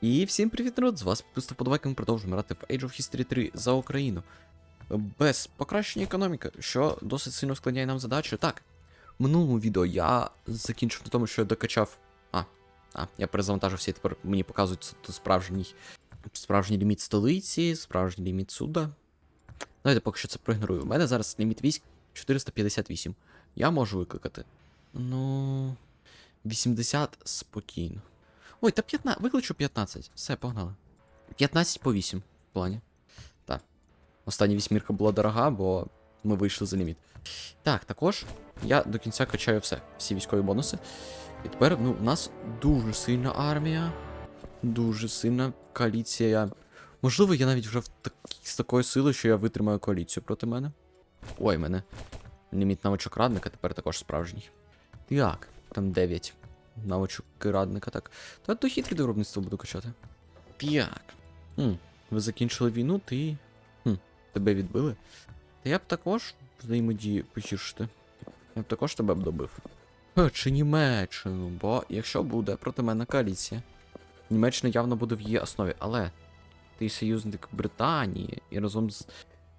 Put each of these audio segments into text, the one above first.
І всім привіт, народ! З вас підписав подобайки, ми продовжуємо грати в Age of History 3 за Україну. Без покращення економіки, що досить сильно складняє нам задачу. Так, в минулому відео я закінчив на тому, що я докачав. А, а, я перезавантажився і тепер мені показують тут справжній, справжній ліміт столиці, справжній ліміт суда. Давайте поки що це проігнорую. У мене зараз ліміт військ 458. Я можу викликати. Ну. 80 спокійно. Ой, та 15. Викличу 15. Все, погнали. 15 по 8 в плані. Так. Остання вісьмірка була дорога, бо ми вийшли за ліміт. Так, також я до кінця качаю все. Всі військові бонуси. І тепер, ну, у нас дуже сильна армія. Дуже сильна коаліція. Можливо, я навіть вже в так... з такою силою, що я витримаю коаліцію проти мене. Ой, мене. Ліміт навичок радника тепер також справжній. Так, там 9 навичок радника, так. Та то хитрі до виробництва буду качати. Так. Хм, ви закінчили війну, ти. Хм, тебе відбили. Та я б також взаємодії погіршити. Я б також тебе б добив. Е, Чи Німеччину, бо якщо буде проти мене коаліція, Німеччина явно буде в її основі, але ти союзник Британії і разом з.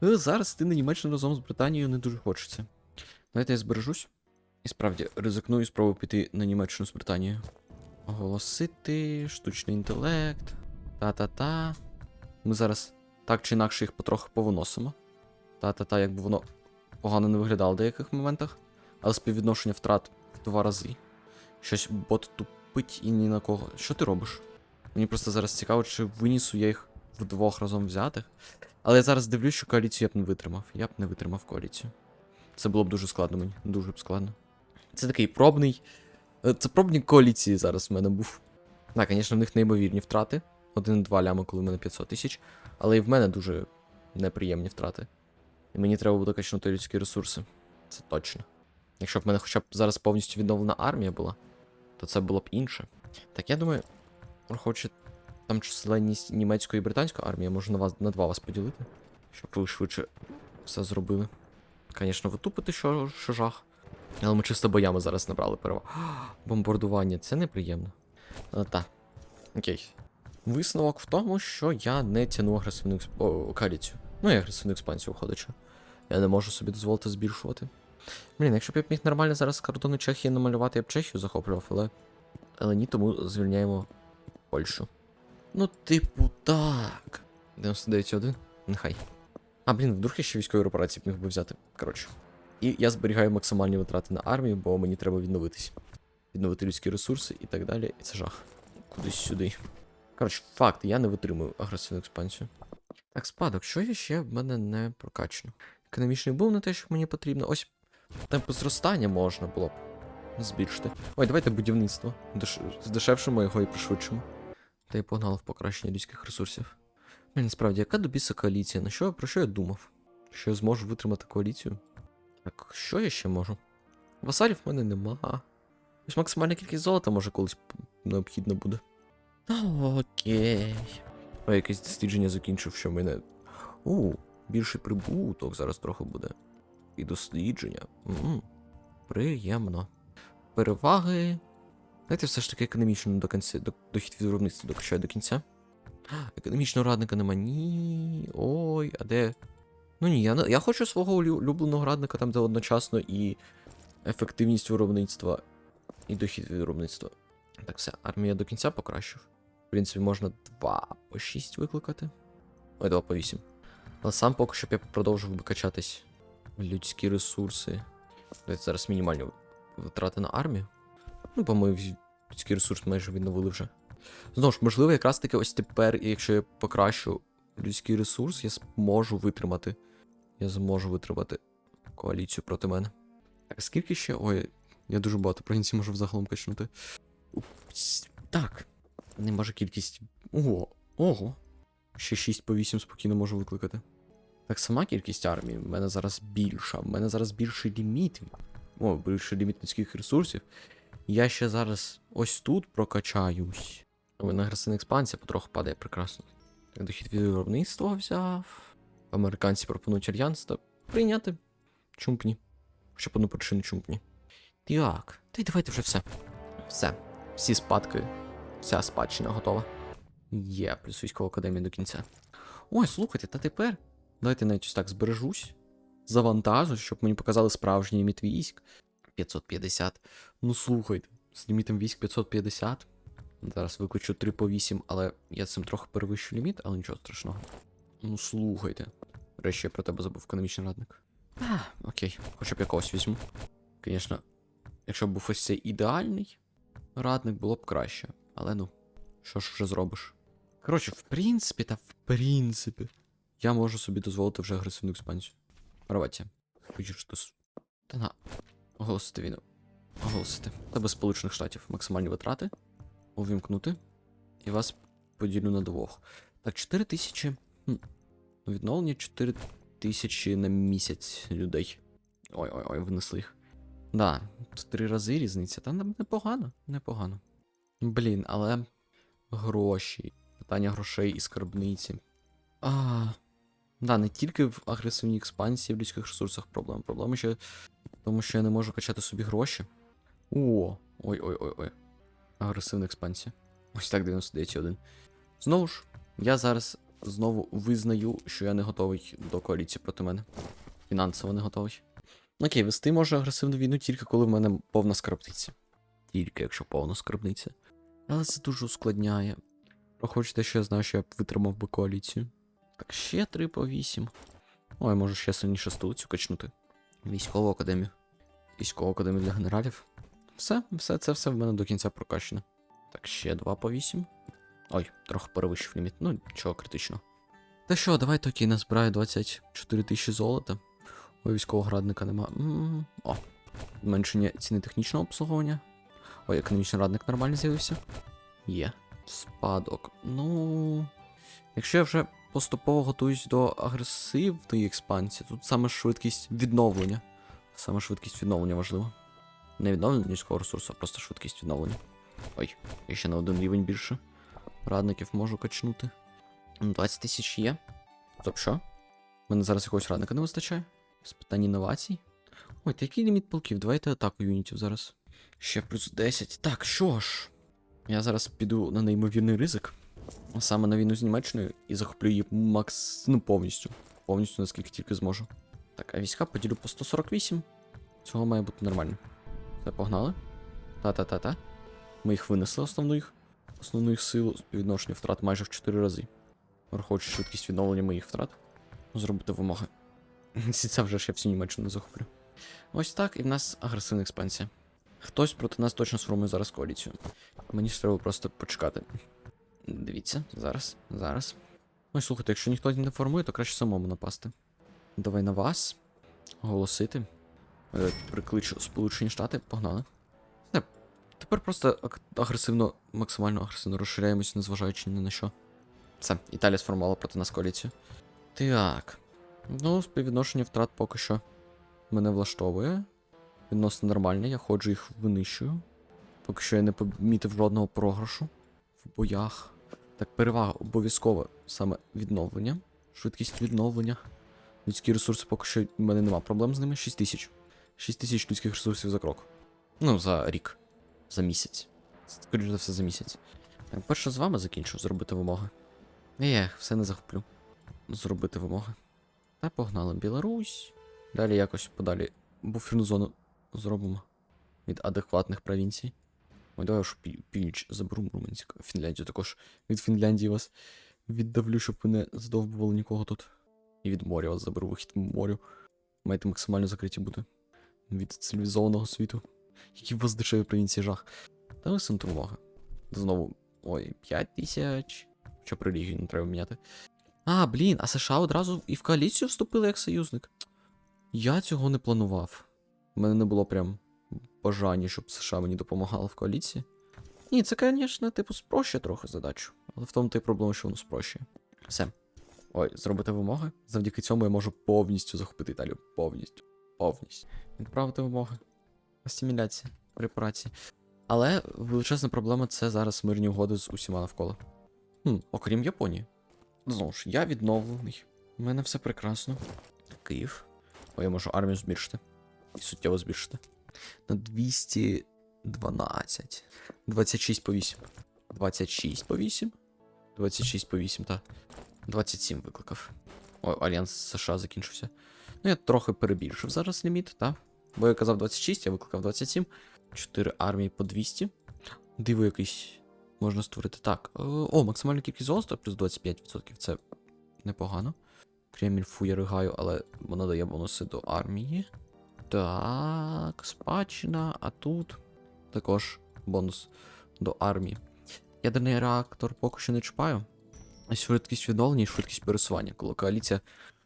Е, Зараз ти на Німеччину разом з Британією не дуже хочеться. Давайте я збережусь. І справді ризикну і спробую піти на Німеччину з Британією. Оголосити, штучний інтелект. Та-та-та. Ми зараз так чи інакше їх потроху повиносимо. Та-та-та, якби воно погано не виглядало в деяких моментах. Але співвідношення втрат в два рази. Щось бот тупить і ні на кого. Що ти робиш? Мені просто зараз цікаво, чи винісу я їх вдвох разом взятих. Але я зараз дивлюсь, що коаліцію я б не витримав. Я б не витримав коаліцію. Це було б дуже складно мені. Дуже б складно. Це такий пробний. е, Це пробні коаліції зараз в мене був. Так, звісно, в них неймовірні втрати. 1-2 лями, коли в мене 500 тисяч. Але і в мене дуже неприємні втрати. І мені треба буде качнути людські ресурси. Це точно. Якщо б в мене хоча б зараз повністю відновлена армія була, то це було б інше. Так, я думаю, враховуючи там численність німецької і британської армії, я можу на вас на два вас поділити, щоб ви швидше все зробили. Звісно, ви тупите, що, що жах. Але ми чисто боями зараз набрали перевагу. Бомбардування, це неприємно. А, та. Окей. Висновок в тому, що я не тяну агресивну експ... О, коаліцію. Ну і агресивну експансію виходить. що Я не можу собі дозволити збільшувати. Блін, якщо б я б міг нормально зараз з кордону Чехії намалювати, я б Чехію захоплював, але. Але ні, тому звільняємо Польщу. Ну, типу, так. 99.1? Нехай. А, блін, вдруг я ще військові операції б міг би взяти. Коротше. І я зберігаю максимальні витрати на армію, бо мені треба відновитись. Відновити людські ресурси і так далі. І це жах. Кудись сюди. Коротше, факт, я не витримую агресивну експансію. Так, спадок, що є ще в мене не прокачано? Економічний бум не те, що мені потрібно. Ось темпи зростання можна було б збільшити. Ой, давайте будівництво. Деш... Здешевшимо його і пришвидшимо. Та й погнали в покращення людських ресурсів. Насправді, яка добіса коаліція? На що, про що я думав? Що я зможу витримати коаліцію? Так, що я ще можу? Васалів в мене нема. Ось максимальна кількість золота може колись необхідно буде. Ну, окей. Ой, якесь дослідження закінчив, що в мене. У, більший прибуток зараз трохи буде. І дослідження. м Приємно. Переваги. Знаєте, все ж таки економічно до кінця, до, дохід від виробництва докачаю до кінця. Економічного радника нема. Ні. Ой, а де. Ну ні, я, я хочу свого улюбленого радника там, де одночасно і ефективність виробництва, і дохід виробництва. Так, все, армія до кінця покращив. В принципі, можна 2 по 6 викликати. Ой, 2 по 8. Але сам поки що я продовжив би качатись в людські ресурси. Давайте зараз мінімальні витрати на армію. Ну, бо ми людський ресурс майже відновили вже. Знову ж, можливо, якраз таки ось тепер, якщо я покращу людський ресурс, я зможу витримати. Я зможу витримати коаліцію проти мене. Так, скільки ще. Ой, я дуже багато провінцій можу взагалом качнути. Так. Не може кількість. Ого, ого. Ще 6 по 8 спокійно можу викликати. Так, сама кількість армії в мене зараз більша. В мене зараз більший ліміт. О, більший ліміт людських ресурсів. Я ще зараз ось тут прокачаюсь. У мене агресивна експансія потроху падає прекрасно. Так, дохід від виробництва взяв. Американці пропонують альянс прийняти. Чумпні. Хоча б одну причину чумпні. Так, та й давайте вже все. Все. Всі спадки. Вся спадщина готова. Є, плюс військова академія до кінця. Ой, слухайте, та тепер. Давайте навіть ось так збережусь. Завантажу, щоб мені показали справжній ліміт військ. 550. Ну слухайте, з лімітом військ 550. Зараз викличу 3 по 8, але я цим трохи перевищу ліміт, але нічого страшного. Ну слухайте. Речі, я про тебе забув економічний радник. А, окей, хоча б якогось візьму. Звісно, якщо б був ось цей ідеальний радник, було б краще. Але ну, що ж вже зробиш? Коротше, в принципі, та в принципі, я можу собі дозволити вже агресивну експансію. Давайте. Хочу щось. Та на. Оголосити війну. Оголосити. Та без Сполучених Штатів. Максимальні витрати. Увімкнути. І вас поділю на двох. Так, 4 тисячі. Хм. Відновлення 4 тисячі на місяць людей. Ой-ой-ой, винесли їх. Да, в три рази різниця. Та непогано, непогано. Блін, але гроші. Питання грошей і скарбниці. А, да, не тільки в агресивній експансії в людських ресурсах проблема. Проблема ще в тому, що я не можу качати собі гроші. О, ой-ой-ой-ой. Агресивна експансія. Ось так 99,1. Знову ж, я зараз знову визнаю, що я не готовий до коаліції проти мене. Фінансово не готовий. Окей, вести можу агресивну війну тільки коли в мене повна скарбниця. Тільки якщо повна скарбниця. Але це дуже ускладняє. Хочете, що я знаю, що я б витримав би коаліцію. Так, ще 3 по 8. Ой, можу ще сильніше столицю качнути. Військову академію. Військову академію для генералів. Все, все, це все в мене до кінця прокачане. Так, ще 2 по 8. Ой, трохи перевищив ліміт. Ну, нічого критичного. Та що, давайте окей, назбираю 24 тисячі золота. Ой, військового градника нема. О, зменшення ціни технічного обслуговування. Ой, економічний радник нормально з'явився. Є. Спадок. Ну. Якщо я вже поступово готуюсь до агресивної експансії, тут саме швидкість відновлення. Саме швидкість відновлення важливо. Не відновлення людського ресурсу, а просто швидкість відновлення. Ой, я ще на один рівень більше. Радників можу качнути. Ну, 20 тисяч є. Стоп, що? Мене зараз якогось радника не вистачає. З питань інновацій. Ой, та який ліміт полків? Давайте атаку юнітів зараз. Ще плюс 10. Так, що ж? Я зараз піду на неймовірний ризик. Саме на війну з Німеччиною і захоплю її макс... ну, повністю. Повністю, наскільки тільки зможу. Так, а війська поділю по 148. Цього має бути нормально. Все, погнали. Та-та-та-та. Ми їх винесли основну їх. Основну їх силу співвідношення втрат майже в 4 рази. Враховуючи швидкість відновлення моїх втрат. Зробити вимоги. Це вже ж я всю Німеччину захоплю. Ось так, і в нас агресивна експансія. Хтось проти нас точно сформує зараз коаліцію. Мені ж треба просто почекати. Дивіться, зараз, зараз. Ой, слухайте, якщо ніхто не формує, то краще самому напасти. Давай на вас. Оголосити. Е, Прикличу Сполучені Штати, погнали. Тепер просто агресивно, максимально агресивно розширяємось, незважаючи ні на що. Все, Італія сформувала проти нас коаліцію. Так. Ну, співвідношення втрат поки що мене влаштовує. Відносно нормальне, я ходжу їх винищую. Поки що я не помітив жодного програшу в боях. Так, перевага обов'язково саме відновлення. Швидкість відновлення. Людські ресурси поки що в мене нема проблем з ними. 6 тисяч. 6 тисяч людських ресурсів за крок. Ну, за рік. За місяць. Скоріше за все, за місяць. Так, перше з вами закінчу зробити вимоги. Ех, все не захоплю. Зробити вимоги. Та погнали Білорусь. Далі якось подалі буферну зону зробимо від адекватних провінцій. Ой, давай ж пі- північ заберу Мурманськ. Фінляндію також від Фінляндії вас віддавлю, щоб ви не здовбували нікого тут. І від моря вас заберу вихід морю. Маєте максимально закриті бути. Від цивілізованого світу. Які вас дешеві провінції жах. Та висунути вимоги. Знову. Ой, 5 тисяч. Про релігію не треба міняти. А, блін, а США одразу і в коаліцію вступили як союзник. Я цього не планував. У мене не було прям бажання, щоб США мені допомагало в коаліції. Ні, це, звісно, типу, спрощує трохи задачу. Але в тому й проблема, що воно спрощує. Все. Ой, зробити вимоги. Завдяки цьому я можу повністю захопити Італію. Повністю. Повністю. Відправити вимоги. Асиміляція, репарації. Але величезна проблема це зараз мирні угоди з усіма навколо. Хм, окрім Японії. Знову ж, я відновлений. У мене все прекрасно. Київ. О, я можу армію збільшити. І суттєво збільшити. На 212. 26 по 8. 26 по 8. 26 по 8, та. 27 викликав. Ой, Альянс США закінчився. Ну, я трохи перебільшив зараз ліміт, та. Бо я казав 26, я викликав 27. 4 армії по 200. Диво якийсь можна створити. Так. е, О, максимальна кількість золота плюс 25%. Це непогано. Кремльфу я ригаю, але воно дає бонуси до армії. Так, спадщина, а тут також бонус до армії. Ядерний реактор поки що не чіпаю. Швидкість відновлення і швидкість пересування. Коли коаліція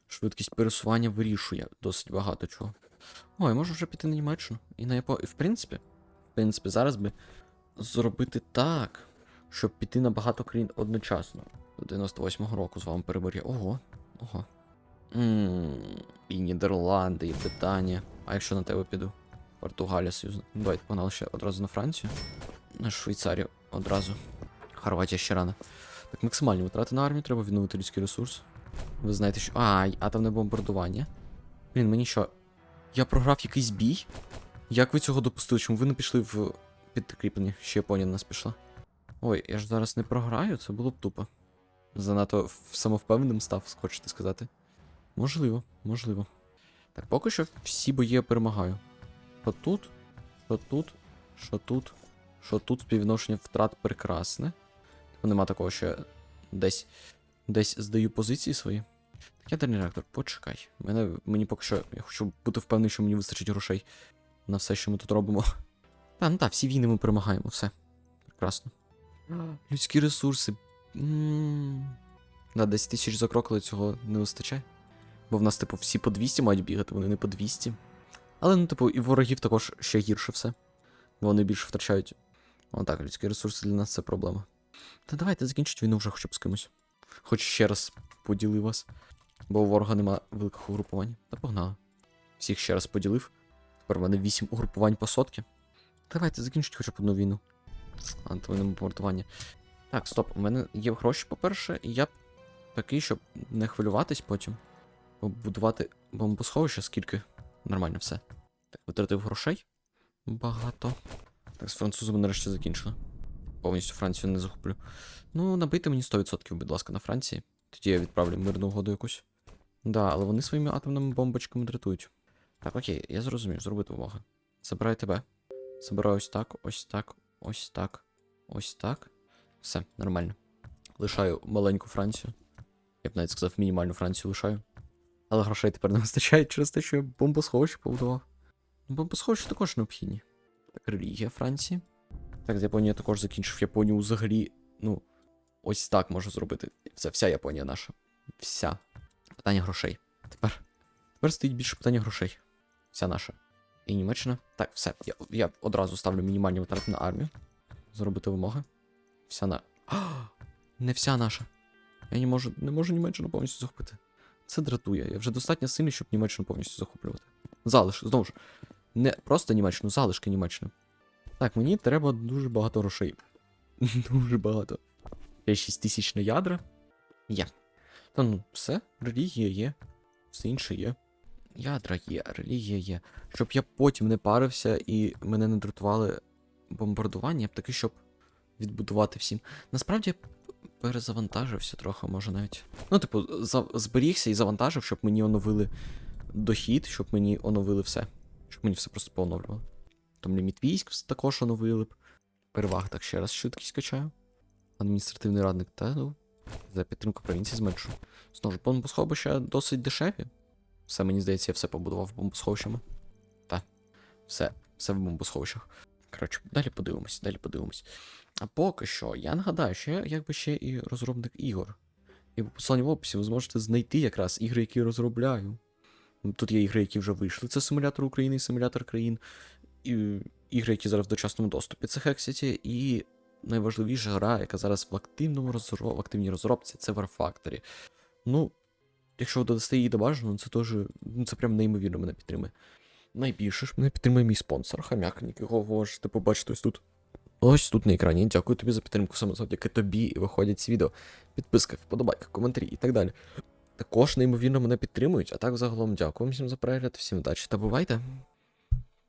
швидкість пересування вирішує досить багато чого. Ой, можу вже піти на Німеччину. І на Японію. В принципі, в принципі, зараз би зробити так, щоб піти на багато країн одночасно. До 98-го року з вами перебор'я. Ого, ого. Ммм, і Нідерланди, і Британія. А якщо на тебе піду? Португалія союзна. Давайте погнали ще одразу на Францію. На Швейцарію одразу. Хорватія ще рано. Так, максимальні витрати на армію, треба відновити людський ресурс. Ви знаєте, що. А, атомне бомбардування. Блін, мені що. Я програв якийсь бій? Як ви цього допустили? Чому ви не пішли в підкріплення? Ще Японія на нас пішла. Ой, я ж зараз не програю, це було б тупо. Занадто самовпевненим став, хочете сказати. Можливо, можливо. Так, поки що всі бої я перемагаю. Що тут, що тут, що тут, що тут співвідношення втрат прекрасне. Типу нема такого, що я десь, десь здаю позиції свої. Ядерний реактор, почекай. Мене, мені поки що. Я хочу бути впевнений, що мені вистачить грошей на все, що ми тут робимо. Та, ну так, всі війни ми перемагаємо, все. Прекрасно. Людські ресурси. Да, 10 тисяч за крок, але цього не вистачає. Бо в нас, типу, всі по 200 мають бігати, вони не по 200. Але, ну, типу, і ворогів також ще гірше все. Бо вони більше втрачають. О, так, людські ресурси для нас це проблема. Та давайте закінчить війну вже хоча б з кимось. Хоч ще раз поділи вас. Бо у ворога нема великих угрупувань. Та погнали. Всіх ще раз поділив. Тепер в мене 8 угрупувань по сотки. Давайте закінчить хоча б одну війну. Антивойне бомбардування. Так, стоп, у мене є гроші, по-перше, і я такий, щоб не хвилюватись потім. Побудувати бомбосховище, скільки. Нормально все. Так, витратив грошей. Багато. Так, з французами нарешті закінчили. Повністю Францію не захоплю. Ну, набийте мені 100%, будь ласка, на Франції. Тоді я відправлю мирну угоду якусь. Да, але вони своїми атомними бомбочками дратують. Так, окей, я зрозумів, зробити вимоги. Забираю тебе. Забираю ось так, ось так, ось так, ось так. Все, нормально. Лишаю маленьку Францію. Я б навіть сказав, мінімальну Францію лишаю. Але грошей тепер не вистачає через те, що я бомбосховище побудував. Ну, Бомбосховища також необхідні. Так, релігія Франції. Так, з Японії я також закінчив Японію взагалі. Ну, ось так можу зробити. Це вся Японія наша. Вся. Питання грошей. Тепер. Тепер стоїть більше питання грошей. Вся наша. І Німеччина. Так, все. Я, я одразу ставлю мінімальні витрати на армію. Зробити вимоги. Вся на. А, не вся наша. Я не можу, не можу Німеччину повністю захопити. Це дратує. Я вже достатньо сильний, щоб Німеччину повністю захоплювати. Залиш, знову ж. Не просто Німеччину, залишки Німеччини. Так, мені треба дуже багато грошей. дуже багато. 6 тисяч на ядра. Є. Та ну, все, релігія є. Все інше є. Ядра є, релігія є. Щоб я потім не парився і мене не дратували бомбардування, я б таки, щоб відбудувати всім. Насправді я перезавантажився трохи, може навіть. Ну, типу, зберігся і завантажив, щоб мені оновили дохід, щоб мені оновили все. Щоб мені все просто пооновлювали. Там ліміт військ також оновили б. Переваг так ще раз швидкість качаю. Адміністративний радник, та ну. За підтримку провінції зменшую. Знову ж, бомбосховища досить дешеві. Все, мені здається, я все побудував бомбосховищами. Та. Все, все в бомбосховищах. Коротше, далі подивимось, далі подивимось. А поки що, я нагадаю, що я якби ще і розробник ігор. І по посиланню в описі ви зможете знайти якраз ігри, які я розробляю. Тут є ігри, які вже вийшли. Це симулятор України і симулятор країн. І ігри, які зараз в дочасному доступі. Це Hexity. І найважливіша гра, яка зараз в активному розроб... в активній розробці, це War. Ну, якщо ви додасте її до бажаного, це теж. Ну, це прям неймовірно мене підтримує. Найбільше ж мене підтримує мій спонсор, хам'якник, якого ви можете побачити ось тут. Ось тут на екрані. Дякую тобі за підтримку, саме завдяки тобі виходять ці відео. Підписка, вподобайка, коментарі і так далі. Також неймовірно мене підтримують, а так загалом дякую всім за перегляд, всім удачі та бувайте!